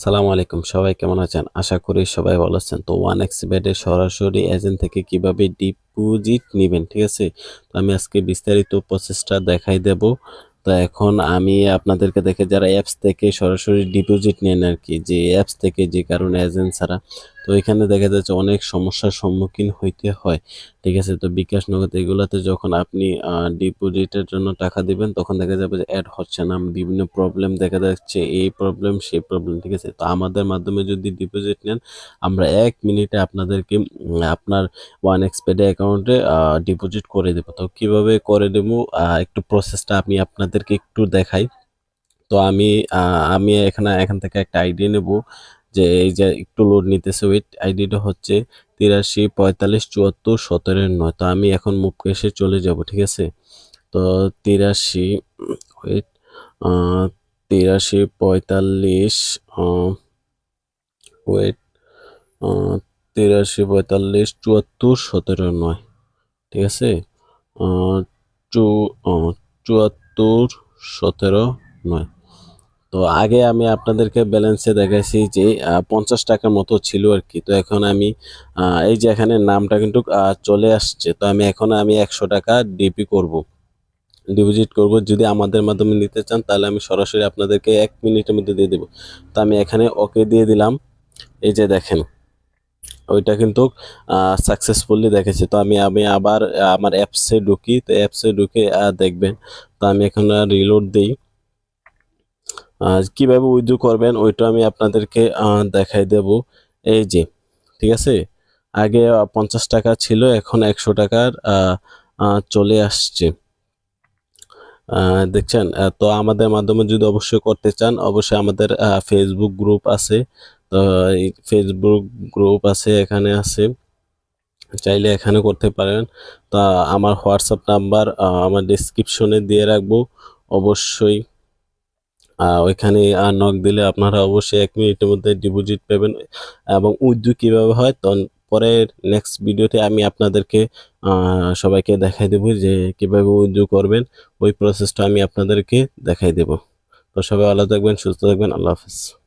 আসসালামু আলাইকুম, সবাই কেমন আছেন? আশা করি সবাই ভালো আছেন। তো ওয়ান এক্স বেডে সরাসরি এজেন্ট থেকে কীভাবে ডিপোজিট নেবেন, ঠিক আছে? তো আমি আজকে বিস্তারিত প্রসেসটা দেখাই দেব। তো এখন আমি আপনাদেরকে দেখে যারা অ্যাপস থেকে সরাসরি ডিপোজিট নেন আর কি, যে অ্যাপস থেকে যে কারণে এজেন্ট ছাড়া তো এখানে দেখা যাচ্ছে অনেক সমস্যার সম্মুখীন হইতে হয়। ঠিক আছে? তো বিকাশ নগদ এগুলাতে যখন আপনি ডিপোজিটের জন্য টাকা দিবেন, তখন দেখা যাবে যে অ্যাড হচ্ছে না। বিভিন্ন প্রবলেম দেখা যাচ্ছে, এই প্রবলেম সেই প্রবলেম ঠিক আছে? তো আমাদের মাধ্যমে যদি ডিপোজিট নেন, আমরা এক মিনিটে আপনাদেরকে আপনার ওয়ান এক্সপেডে অ্যাকাউন্টে ডিপোজিট করে দেবো। তো কীভাবে করে দেবো? একটু প্রসেসটা আমি আপনাদেরকে একটু দেখাই। তো আমি আমি এখানে, এখান থেকে একটা আইডিয়া নেব। যে এই যে একটু লোড নিতেছে ওয়েট আইডিটা হচ্ছে তিরাশি পঁয়তাল্লিশ চুয়াত্তর সতেরো নয়। তো আমি এখন মুভ কেসে চলে যাব, ঠিক আছে? তো তিরাশি ওয়েট তিরাশি পঁয়তাল্লিশ ওয়েট তিরাশি পঁয়তাল্লিশ চুয়াত্তর সতেরো নয়, ঠিক আছে? চু চুয়াত্তর সতেরো নয়। তো আগে আমি আপনাদেরকে ব্যালেন্সে দেখাইছি যে পঞ্চাশ টাকার মতো ছিল আর কি। তো এখন আমি এই যে এখানে নামটা কিন্তু চলে আসছে। তো আমি এখন আমি একশো টাকা ডিপি করব। ডিপোজিট করব। যদি আমাদের মাধ্যমে নিতে চান, তাহলে আমি সরাসরি আপনাদেরকে এক মিনিটের মধ্যে দিয়ে দেবো। তো আমি এখানে ওকে দিয়ে দিলাম। এই যে দেখেন, ওইটা কিন্তু সাকসেসফুলি দেখেছি। তো আমি আমি আবার, আমার অ্যাপসে ঢুকি। তো অ্যাপসে ঢুকে দেখবেন। তো আমি এখন রিলোড দিই। কীভাবে উইথড্র করবেন ওইটা আমি আপনাদেরকে দেখাই দেব। এই যে, ঠিক আছে? আগে পঞ্চাশ টাকা ছিল, এখন একশো টাকার চলে আসছে। দেখছেন? তো আমাদের মাধ্যমে যদি অবশ্যই করতে চান, অবশ্যই আমাদের ফেসবুক গ্রুপ আছে। তো ফেসবুক গ্রুপ আছে, এখানে আছে। চাইলে এখানে করতে পারেন। তা আমার হোয়াটসঅ্যাপ নাম্বার আমার ডিসক্রিপশনে দিয়ে রাখব। অবশ্যই। ওইখানে নক দিলে আপনারা অবশ্যই এক মিনিটের মধ্যে ডিপোজিট পাবেন এবং উদ্যোগ কীভাবে হয় তখন পরের নেক্সট ভিডিওতে আমি আপনাদেরকে সবাইকে দেখাই দেবো যে কীভাবে উদ্যোগ করবেন। ওই প্রসেসটা আমি আপনাদেরকে দেখাই দেব। তো সবাই ভালো থাকবেন, সুস্থ থাকবেন, আল্লাহ হাফেজ।